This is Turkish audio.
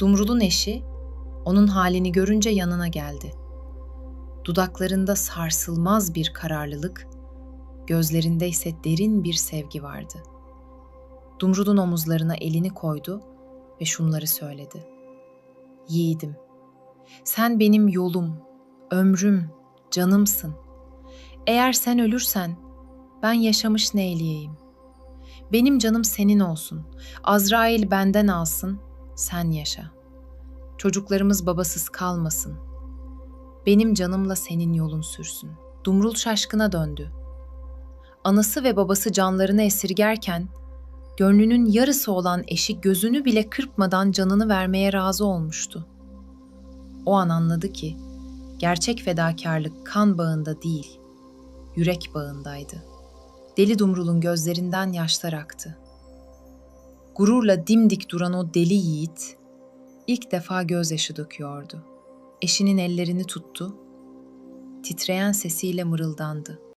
Dumrul'un eşi onun halini görünce yanına geldi. Dudaklarında sarsılmaz bir kararlılık, gözlerinde ise derin bir sevgi vardı. Dumrul'un omuzlarına elini koydu ve şunları söyledi. Yiğidim, sen benim yolum, ömrüm, canımsın. Eğer sen ölürsen ben yaşamış neyleyeyim? Benim canım senin olsun. Azrail benden alsın, sen yaşa. Çocuklarımız babasız kalmasın. Benim canımla senin yolun sürsün. Dumrul şaşkına döndü. Anası ve babası canlarını esirgerken, gönlünün yarısı olan eşi gözünü bile kırpmadan canını vermeye razı olmuştu. O an anladı ki, gerçek fedakarlık kan bağında değil, yürek bağındaydı. Deli Dumrul'un gözlerinden yaşlar aktı. Gururla dimdik duran o deli yiğit ilk defa gözyaşı döküyordu. Eşinin ellerini tuttu, titreyen sesiyle mırıldandı.